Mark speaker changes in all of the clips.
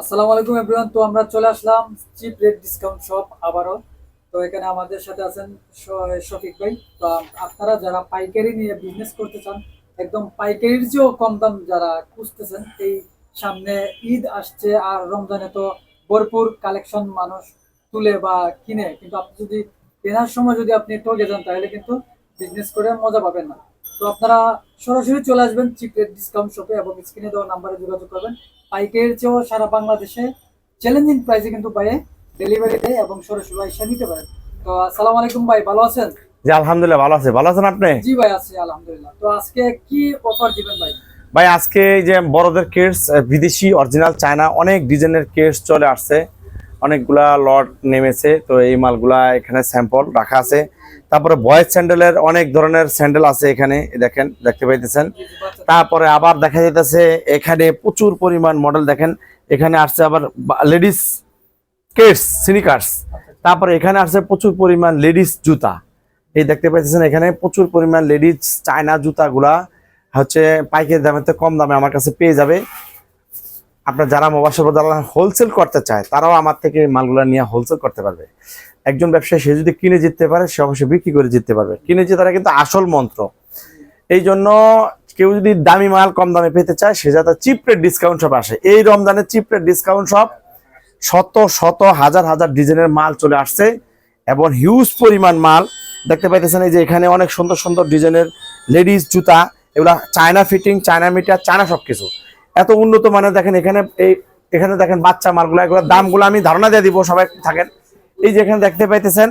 Speaker 1: আসসালামু আলাইকুম এভরিওয়ান তো আমরা চলে আসলাম চিপ রেট ডিসকাউন্ট শপ আবারও। তো এখানে আমাদের সাথে আছেন শফিক ভাই। তো আপনারা যারা পাইকারি নিয়ে বিজনেস করতে চান, একদম পাইকারির কম দাম যারা খুঁজতেছেন, এই সামনে ঈদ আসছে আর রমজানে তো ভরপুর কালেকশন মানুষ তুলে বা কিনে। কিন্তু আপনি যদি কেনার সময় যদি আপনি ঠকে যান, তাহলে কিন্তু বিজনেস করে মজা পাবেন না। তো আপনারা সরাসরি চলে আসবেন চিপ রেট ডিসকাউন্ট শপে এবং স্ক্রিনে দেওয়া নাম্বারে যোগাযোগ করবেন। পাইকারির চেয়েও সারা বাংলাদেশে চ্যালেঞ্জিং প্রাইসে কিন্তু পায়ে ডেলিভারি দেয় এবং সরাসরি এসে নিতে পারেন তো আসসালামু আলাইকুম ভাই ভালো আছেন?
Speaker 2: জি আলহামদুলিল্লাহ ভালো আছে। ভালো আছেন আপনি?
Speaker 1: জি ভাই আছি আলহামদুলিল্লাহ। তো আজকে কি অফার দিবেন ভাই?
Speaker 2: ভাই আজকে এই যে বড়দের কেস বিদেশি অরিজিনাল চায়না অনেক ডিজাইনের কেস চলে আসছে। অনেকগুলা লট নেমেছে, তো এই মালগুলা এখানে স্যাম্পল রাখা আছে। তারপরে বয়েজ স্যান্ডেলের অনেক ধরনের স্যান্ডেল আছে এখানে দেখেন, দেখতে পাইতেছেন। তারপরে আবার দেখা যাইতেছে, এখানে প্রচুর পরিমাণ মডেল দেখেন। এখানে আসছে আবার লেডিস কেটস সিনিকার্স তারপরে এখানে আসছে প্রচুর পরিমাণ লেডিস জুতা। এই দেখতে পাইতেছেন এখানে প্রচুর পরিমাণ লেডিস চায়না জুতাগুলা হচ্ছে পাইকারি দামে তো কম দামে আমার কাছে পেয়ে যাবে। আপনার যারা মোবাইল যারা হোলসেল করতে চায়, তারাও আমার থেকে মালগুলা নিয়ে হোলসেল করতে পারবে। একজন ব্যবসায়ী, সে যদি কিনে জিততে পারে, সে অবশ্যই বিক্রি করে জিততে পারবে। কিনে জেতারা কিন্তু আসল মন্ত্র। এই জন্য কেউ যদি দামি মাল কম দামে পেতে চায়, সে যাতে চিপ ডিসকাউন্ট শপ আসে। এই রমজানের চিপ ডিসকাউন্ট শপ শত শত, হাজার হাজার ডিজাইনের মাল চলে আসছে এবং হিউজ পরিমাণ মাল। দেখতে পাইতেছেন এই যে এখানে অনেক সুন্দর সুন্দর ডিজাইনের লেডিস জুতা, এগুলা China fitting China meter China সব কিছু এত উন্নত মানের দেখেন এখানে এই এখানে দেখেন বাচ্চা মালগুলো এগুলোর দামগুলো আমি ধারণা দিয়ে দিব সবাই থাকেন। এই যে এখানে দেখতে পাইতেছেন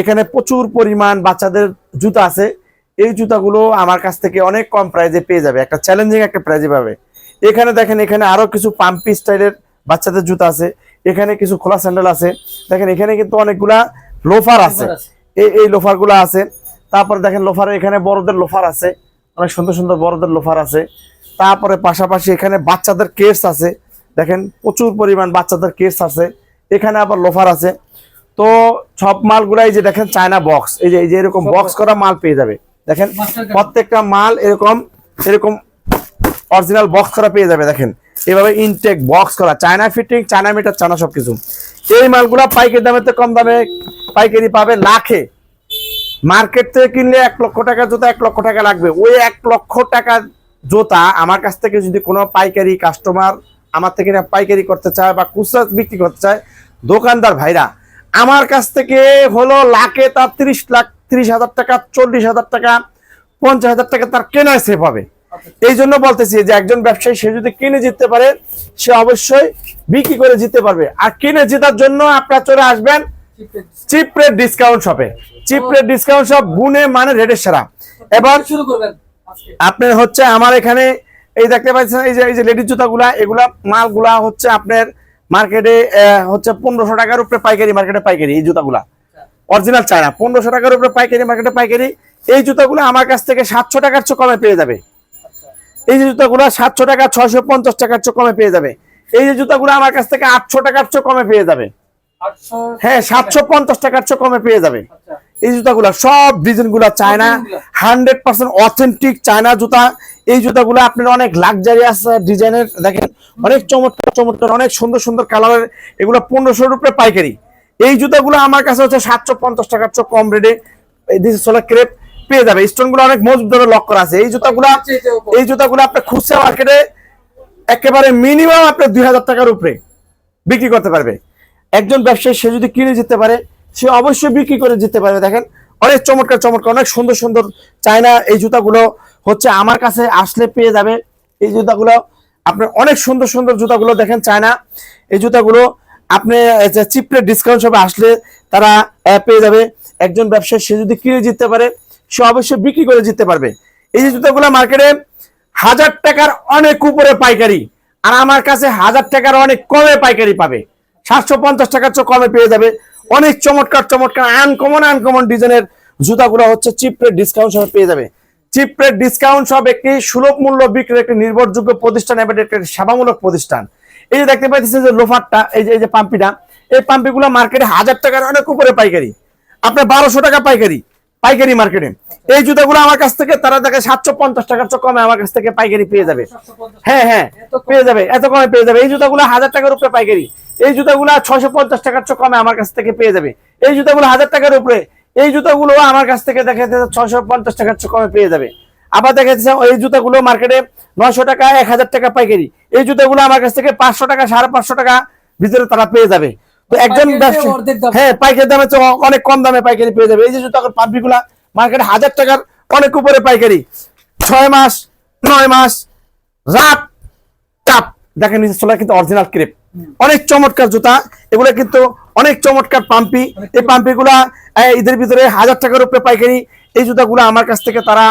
Speaker 2: এখানে প্রচুর পরিমাণ বাচ্চাদের জুতা আছে। এই জুতাগুলো আমার কাছ থেকে অনেক কম প্রাইজে পেয়ে যাবে একটা চ্যালেঞ্জিং একটা প্রাইজে পাবে। এখানে দেখেন এখানে আরও কিছু পাম্পি স্টাইলের বাচ্চাদের জুতা আছে এখানে কিছু খোলা স্যান্ডেল আছে। দেখেন এখানে কিন্তু অনেকগুলা লোফার আছে। এই এই লোফারগুলো আছে। তারপর দেখেন লোফার এখানে বড়দের লোফার আছে অনেক সুন্দর সুন্দর বড়দের লোফার আছে। তারপরে পাশাপাশি এখানে বাচ্চাদের কেস আছে। দেখেন প্রচুর পরিমাণ বাচ্চাদের কেস আছে। এখানে আবার লোফার আছে। তো সব মালগুলাই যে দেখেন চায়না বক্স এই যে এই যে এরকম বক্স করা মাল পেয়ে যাবে। দেখেন প্রত্যেকটা মাল এরকম এরকম অরিজিনাল বক্স করা পেয়ে যাবে দেখেন। এভাবে ইনটেক বক্স করা China fitting China meter China সবকিছু। এই মালগুলা পাইকারি দামে তো কম দামে পাইকারি পাবে লাখে। মার্কেট থেকে কিনলে এক লক্ষ টাকা জুতা এক লক্ষ টাকা লাগবে। ওই এক লক্ষ টাকা জুতা আমার কাছ থেকে যদি কোনো পাইকারি কাস্টমার আমার থেকে না পাইকারি করতে চায় বা খুচরা বিক্রি করতে চায় দোকানদার ভাইরা আমার কাছ থেকে হলো লাখে তার তিরিশ লাখ তিরিশ হাজার টাকা চল্লিশ হাজার টাকা পঞ্চাশ হাজার টাকা তার কেনায় সেভ হবে এই জন্য বলতেছি যে একজন ব্যবসায়ী সে যদি কিনে জিততে পারে সে অবশ্যই বিক্রি করে জিততে পারবে। আর কিনে জেতার জন্য আপনারা চলে আসবেন চিপ রেট ডিসকাউন্ট শপে চিপ রেট ডিসকাউন্ট শপ গুনে মানে রেটের সেরা। এবার
Speaker 1: শুরু করবেন।
Speaker 2: আপনার হচ্ছে আমার এখানে এই দেখতে পাচ্ছেন এই যে এই যে লেডিস জুতাগুলা এগুলা মালগুলা হচ্ছে আপনার মার্কেটে হচ্ছে পনেরোশো টাকার উপরে পাইকারি মার্কেটে পাইকারি এই জুতাগুলা। অরিজিনাল চায়না পনেরোশো টাকার উপরে পাইকারি মার্কেটে পাইকারি এই জুতাগুলো আমার কাছ থেকে সাতশো টাকার চেয়ে কমে পেয়ে যাবে।
Speaker 1: আচ্ছা।
Speaker 2: এই যে জুতাগুলো সাতশো টাকা ছয়শো পঞ্চাশ টাকার চেয়ে কমে পেয়ে যাবে। এই যে জুতাগুলো আমার কাছ থেকে আটশো টাকার চেয়ে কমে পেয়ে যাবে। হ্যাঁ সাতশো পঞ্চাশ টাকার চেয়ে কমে পেয়ে যাবে।
Speaker 1: আচ্ছা।
Speaker 2: এই জুতাগুলো সব ডিজাইনগুলা China hundred percent authentic China জুতা। এই জুতাগুলো আপনার অনেক লাক্সারিয়াস ডিজাইনের দেখেন অনেক চমৎকার চমৎকার অনেক সুন্দর সুন্দর কালারের এগুলো পনেরোশোর উপরে পাইকারি। এই জুতাগুলো আমার কাছে হচ্ছে সাতশো পঞ্চাশ টাকার চেয়ে কম রেটে দিস সোলার ক্রেপ পেয়ে যাবে। স্টোনগুলো অনেক মজবুত ভাবে লক করা আছে। এই জুতাগুলো। এই জুতাগুলো আপনার খুচরা মার্কেটে একেবারে মিনিমাম আপনার দুই হাজার টাকার উপরে বিক্রি করতে পারবে। একজন ব্যবসায়ী সে যদি কিনে যেতে পারে সে অবশ্যই বিক্রি করে যেতে পারবে। দেখেন, অনেক চমৎকার চমৎকার, অনেক সুন্দর সুন্দর চায়না এই জুতাগুলো হচ্ছে আমার কাছে আসলে পেয়ে যাবে। এই জুতাগুলো, আপনার অনেক সুন্দর সুন্দর জুতাগুলো দেখেন চায়না। এই জুতাগুলো আপনি চিপরে ডিসকাউন্ট সবে আসলে তারা পেয়ে যাবে। একজন ব্যবসায়ী, সে যদি কিনে জিততে পারে, সে অবশ্যই বিক্রি করে জিততে পারবে। এই যে জুতাগুলো মার্কেটে হাজার টাকার অনেক উপরে পাইকারি, আর আমার কাছে হাজার টাকার অনেক কমে পাইকারি পাবে। সাতশো পঞ্চাশ টাকার চেয়ে কমে পেয়ে যাবে। অনেক চমৎকার চমৎকার আনকমন আনকমন ডিজাইনের জুতাগুলো হচ্ছে চিপ রেট ডিসকাউন্ট সব পেয়ে যাবে। চিপ রেট ডিসকাউন্ট সব একটি সুলভ মূল্য বিক্রির একটি নির্ভরযোগ্য প্রতিষ্ঠান এবং একটি সেবামূলক প্রতিষ্ঠান। এই যে দেখতে পাইতেছে যে লোফারটা এই যে এই যে পাম্পিটা এই পাম্পিগুলো মার্কেটে হাজার টাকার অনেক উপরে পাইকারি। আপনার বারোশো টাকা পাইকারি। পাইকারি মার্কেটে এই জুতাগুলো আমার কাছ থেকে তারা দেখে সাতশো পঞ্চাশ টাকার চেয়ে কমে আমার কাছ থেকে পাইকারি পেয়ে যাবে। হ্যাঁ হ্যাঁ পেয়ে যাবে এত কমে পেয়ে যাবে। এই জুতাগুলো হাজার টাকার উপরে পাইকারি। এই জুতাগুলো ছয়শো পঞ্চাশ টাকার চেয়ে কমে আমার কাছ থেকে পেয়ে যাবে। এই জুতাগুলো হাজার টাকার উপরে। এই জুতাগুলো আমার কাছ থেকে দেখা যাচ্ছে ছয়শো পঞ্চাশ টাকার চেয়ে কমে পেয়ে যাবে। আবার দেখা যাচ্ছে এই জুতাগুলো মার্কেটে নয়শো টাকা এক হাজার টাকা পাইকারি। এই জুতাগুলো আমার কাছ থেকে পাঁচশো টাকা সাড়ে পাঁচশো টাকা ভিতরে তারা পেয়ে যাবে। একজন। হ্যাঁ পাইকারি দামে তো অনেক কম দামে পাইকারি পেয়ে যাবে এই যে জুতা পাম্পিগুলা মার্কেটে হাজার টাকার অনেক উপরে পাইকারি ছয় মাস নয় মাস রাত দেখেন নিচে চলে কিন্তু অরিজিনাল ক্রেপ অনেক চমৎকার জুতা, এগুলো কিন্তু অনেক চমৎকার পাম্পি। এই পাম্পি গুলা এদের ভিতরে হাজার টাকার উপরে পাইকারি। এই জুতাগুলো আমার কাছ থেকে তারা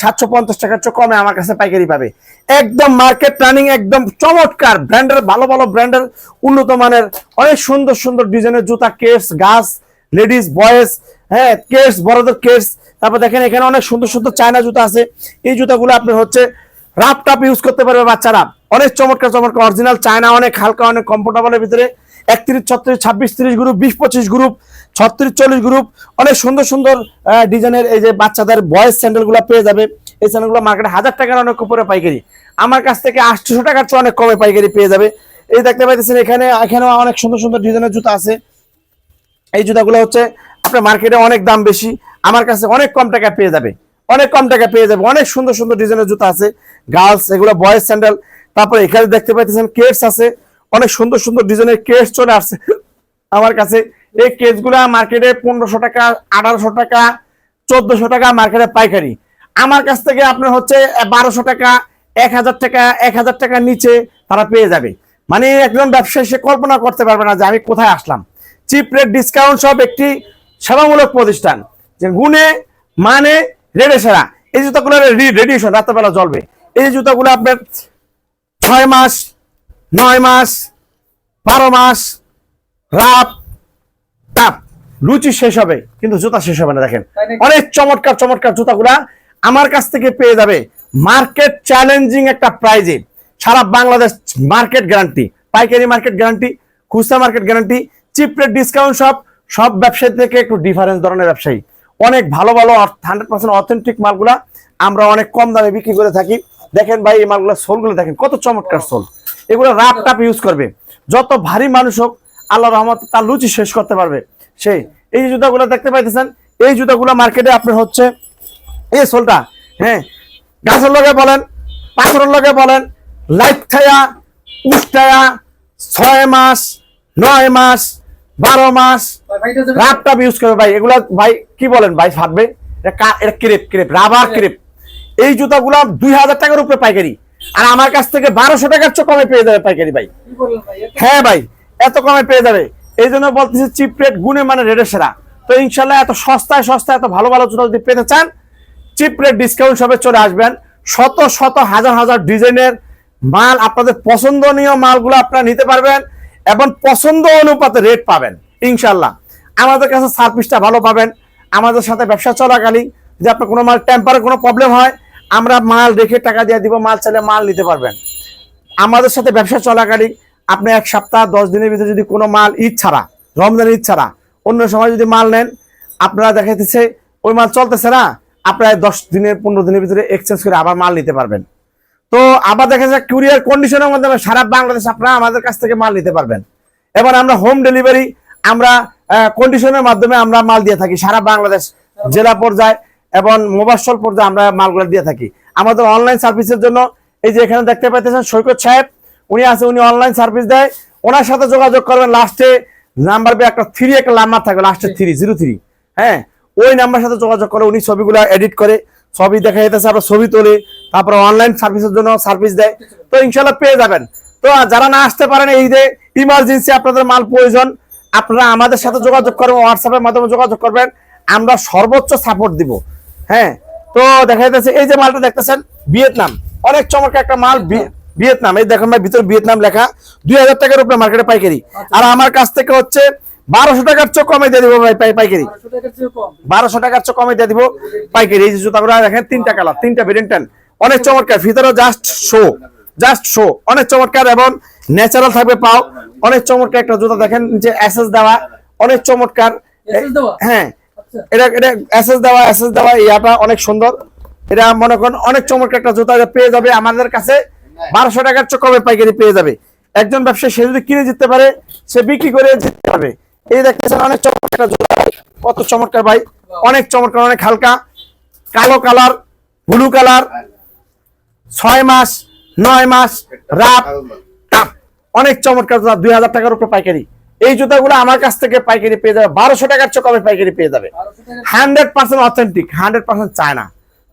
Speaker 2: সাতশো পঞ্চাশ টাকার চেয়ে কমে আমার কাছে পাইকারি পাবে। একদম মার্কেট রানিং একদম চমৎকার ব্র্যান্ডের, ভালো ভালো ব্র্যান্ডের উন্নত মানের, অনেক সুন্দর সুন্দর ডিজাইনের জুতা, কেস, গাছ লেডিস বয়েজ হ্যাঁ কেস, বড়দের কেস। তারপর দেখেন এখানে অনেক সুন্দর সুন্দর চায়না জুতা আছে। এই জুতাগুলো আপনি হচ্ছে রাপ টাপ ইউজ করতে পারবে বাচ্চারা। অনেক চমৎকার চমৎকার অরিজিনাল চায়না অনেক, হালকা অনেক কমফোর্টেবলের ভিতরে। একত্রিশ, ছত্রিশ, ছাব্বিশ, তিরিশ গ্রুপ বিশ, পঁচিশ গ্রুপ ছত্রিশ, চল্লিশ গ্রুপ অনেক সুন্দর সুন্দর ডিজাইনের এই যে বাচ্চাদের বয়েস স্যান্ডেলগুলো পেয়ে যাবে। এই স্যান্ডেলগুলো মার্কেটে হাজার টাকার অনেক উপরে পাইকারি। আমার কাছ থেকে আটশোশো টাকার চেয়ে অনেক কমে পাইকারি পেয়ে যাবে। এই দেখতে পাইতেছেন এখানে, এখানেও অনেক সুন্দর সুন্দর ডিজাইনের জুতা আছে। এই জুতাগুলো হচ্ছে আপনার মার্কেটে অনেক দাম বেশি। আমার কাছে অনেক কম টাকায় পেয়ে যাবে। অনেক কম টাকা পেয়ে যাবে। অনেক সুন্দর সুন্দর ডিজাইনের জুতা আছে, গার্লস, এগুলো বয়েজ স্যান্ডেল। তারপরে এখানে দেখতে পাইতেছেন কেটস আছে, অনেক সুন্দর সুন্দর ডিজাইনের কেস চলে আসছে আমার কাছে। এই কেসগুলা মার্কেটে পনেরোশো টাকা, আঠারোশো টাকা, চোদ্দশো টাকা মার্কেটে পাইকারি। আমার কাছ থেকে আপনার হচ্ছে বারোশো টাকা, এক হাজার টাকা, এক হাজার টাকার নিচে তারা পেয়ে যাবে। মানে একজন ব্যবসায়ী, সে কল্পনা করতে পারবে না যে আমি কোথায় আসলাম। চিপ রেট ডিসকাউন্ট সব একটি সেবামূলক প্রতিষ্ঠান। যে গুণে মানে রেডে সেরা এই জুতাগুলো রেডিয়েশন রাত্রেবেলা জ্বলবে। এই জুতাগুলো আপনার ছয় মাস নয় মাস বারো মাস রাত টাপ লুচি শেষ হবে কিন্তু জুতা শেষ হবে না দেখেন। অনেক চমৎকার চমৎকার জুতাগুলা আমার কাছ থেকে পেয়ে যাবে। মার্কেট চ্যালেঞ্জিং একটা প্রাইজে সারা বাংলাদেশ মার্কেট গ্যারান্টি পাইকারি মার্কেট গ্যারান্টি খুচরা market guarantee cheap rate discount সব সব ব্যবসায়ী থেকে একটু ডিফারেন্স ধরনের ব্যবসায়ী। অনেক ভালো ভালো হান্ড্রেড পার্সেন্ট অথেন্টিক মালগুলা আমরা অনেক কম দামে বিক্রি করে থাকি। দেখেন ভাই, এই মালগুলো সোলগুলো দেখেন, কত চমৎকার সোল। এগুলো রাপ টাপ ইউজ করবে। যত ভারী মানুষ হোক, আল্লাহ রহমত তার লুচি শেষ করতে পারবে। সেই, এই জুতাগুলো দেখতে পাইতেছেন, এই জুতাগুলো মার্কেটে আপনার হচ্ছে, এই সোলটা হ্যাঁ গাছের লগে বলেন, পাথরের লগে বলেন লাইট থায়া উষ্টায়া ছয় মাস, নয় মাস বারো মাস
Speaker 1: ভাই, ভাইটা
Speaker 2: রাব টাপ ইউজ করবে ভাই। এগুলা ভাই কি বলেন ভাই ফাটবে এটা ক্রেপ ক্রেপ রাবার ক্রেপ এই জুতাগুলা দুই হাজার টাকার উপরে পাইকারি। আর আমার কাছ থেকে বারোশো টাকার চেয়ে কমে পেয়ে যাবে পাইকারি ভাই। হ্যাঁ ভাই এত কমে পেয়ে যাবে। এই জন্য বলতেছি চিপ রেট গুণে মানে রেডের সেরা। তো ইনশাল্লাহ এত সস্তায় সস্তায় এত ভালো ভালো জুতা যদি পেতে চান চিপ রেট ডিসকাউন্ট সবে চলে আসবেন। শত শত হাজার হাজার ডিজাইনের মাল আপনাদের পছন্দনীয় মালগুলো আপনারা নিতে পারবেন। এবং পছন্দ অনুপাতে রেট পাবেন ইনশাল্লাহ আমাদের কাছে সার্ভিসটা ভালো পাবেন। আমাদের সাথে ব্যবসা চলাকালীন, যদি আপনার কোনো মাল টেম্পারে কোনো প্রবলেম হয়, আমরা মাল রেখে টাকা দিয়ে দিব, মাল চাইলে মাল নিতে পারবেন। আমাদের সাথে ব্যবসা চলাকালীন, আপনি এক সপ্তাহ, দশ দিনের ভিতরে যদি কোনো মাল ঈদ ছাড়া, রমজান ঈদ ছাড়া, অন্য সময় যদি মাল নেন, আপনারা দেখাইতেছে, ওই মাল চলতেছে না, আপনারা দশ দিনের, পনেরো দিনের ভিতরে এক্সচেঞ্জ করে আবার মাল নিতে পারবেন। তো আবার দেখা যায় কুরিয়ার কন্ডিশনের মাধ্যমে সারা বাংলাদেশ আপনারা আমাদের কাছ থেকে মাল নিতে পারবেন। এবার আমরা হোম ডেলিভারি, আমরা কন্ডিশনের মাধ্যমে আমরা মাল দিয়ে থাকি। সারা বাংলাদেশ জেলা পর্যায়ে এবং মোবাসল পর্যায়ে আমরা মালগুলো দিয়ে থাকি। আমাদের অনলাইন সার্ভিসের জন্য এই যে এখানে দেখতে পাইতেছেন সৈকত সাহেব, উনি আছে, উনি অনলাইন সার্ভিস দেয়। ওনার সাথে যোগাযোগ করবেন। লাস্টে নাম্বার একটা থ্রি একটা নাম্বার থাকবে লাস্টে থ্রি জিরো থ্রি হ্যাঁ? ওই নাম্বার সাথে যোগাযোগ করে উনি ছবিগুলো এডিট করে, ছবি দেখা যেতেছে আপনার ছবি তোলে। তারপরে অনলাইন সার্ভিসের জন্য সার্ভিস দেয়। তো ইনশাল্লাহ পেয়ে যাবেন। তো যারা না আসতে পারেন এই যে ইমার্জেন্সি আপনাদের মাল প্রয়োজন আপনারা আমাদের সাথে যোগাযোগ করবেন হোয়াটসঅ্যাপের মাধ্যমে যোগাযোগ করবেন আমরা সর্বোচ্চ সাপোর্ট দিব। হ্যাঁ তো দেখা যাচ্ছে এই যে মালটা দেখতেছেন ভিয়েতনাম। অনেক চমৎকার একটা মাল ভি- ভিয়েতনাম। এই দেখেন ভাই ভিতরে ভিয়েতনাম লেখা দুই হাজার টাকার উপরে মার্কেটে পাইকারি। আর আমার কাছ থেকে হচ্ছে বারোশো টাকার চোখ কমে দিয়ে দিব ভাই পাইকারি।
Speaker 1: 1200 টাকার চেয়েও কম।
Speaker 2: বারোশো টাকার চেয়ে কমে দিয়ে দিব পাইকারি। এই যে জুতাগুলো দেখেন তিনটা কালার তিনটা ভেরিয়েন্টেন অনেক চমৎকার। ভিতরে জাস্ট শো জাস্ট শো অনেক চমৎকার এবং ন্যাচারাল থাকবে পাও। অনেক চমৎকার একটা জুতা দেখেন যে অ্যাসেস দেওয়া। অনেক চমৎকার। হ্যাঁ। এটা এটা এসএস দেওয়া এসএস দেওয়া ইয়াটা অনেক সুন্দর। এটা মনে করেন অনেক চমৎকার একটা জুতা পেয়ে যাবে আমাদের কাছে। বারোশো টাকার চেয়ে কমে পাইকারি পেয়ে যাবে। একজন ব্যবসায়ী সে যদি কিনে জিততে পারে সে বিক্রি করে জিততে পারবে। এই দেখতেছেন অনেক চমৎকার একটা জুতা কত চমৎকার ভাই। অনেক চমৎকার অনেক হালকা। কালো কালার ব্লু কালার। ছয় মাস নয় মাস রাত। অনেক চমৎকার জুতা দুই হাজার টাকার উপরে পাইকারি। এই জুতাগুলো আমার কাছ থেকে পাইকারি পেয়ে যাবে বারোশো টাকার চেয়ে কমে পাইকারি পেয়ে যাবে। Hundred percent authentic hundred percent চায় না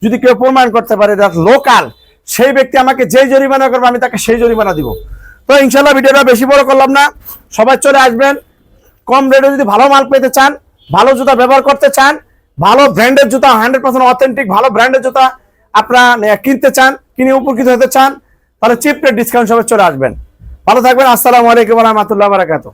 Speaker 2: যদি কেউ প্রমাণ করতে পারে লোকাল সেই ব্যক্তি আমাকে যেই জরিমানা করবে আমি তাকে সেই জরিমানা দিব। তো ইনশাল্লাহ ভিডিওটা বেশি বড় করলাম না। সবাই চলে আসবেন। কম রেটে যদি ভালো মাল পেতে চান ভালো জুতা ব্যবহার করতে চান ভালো ব্র্যান্ডের জুতা হান্ড্রেড পার্সেন্ট অথেন্টিক ভালো ব্র্যান্ডের জুতা আপনারা কিনতে চান, কিনে উপকৃত হতে চান, তাহলে চিপ রেট ডিসকাউন্ট সবাই চলে আসবেন। ভালো থাকবেন, আসসালামু আলাইকুম রহমতুল্লাহ বারাকাতুহ।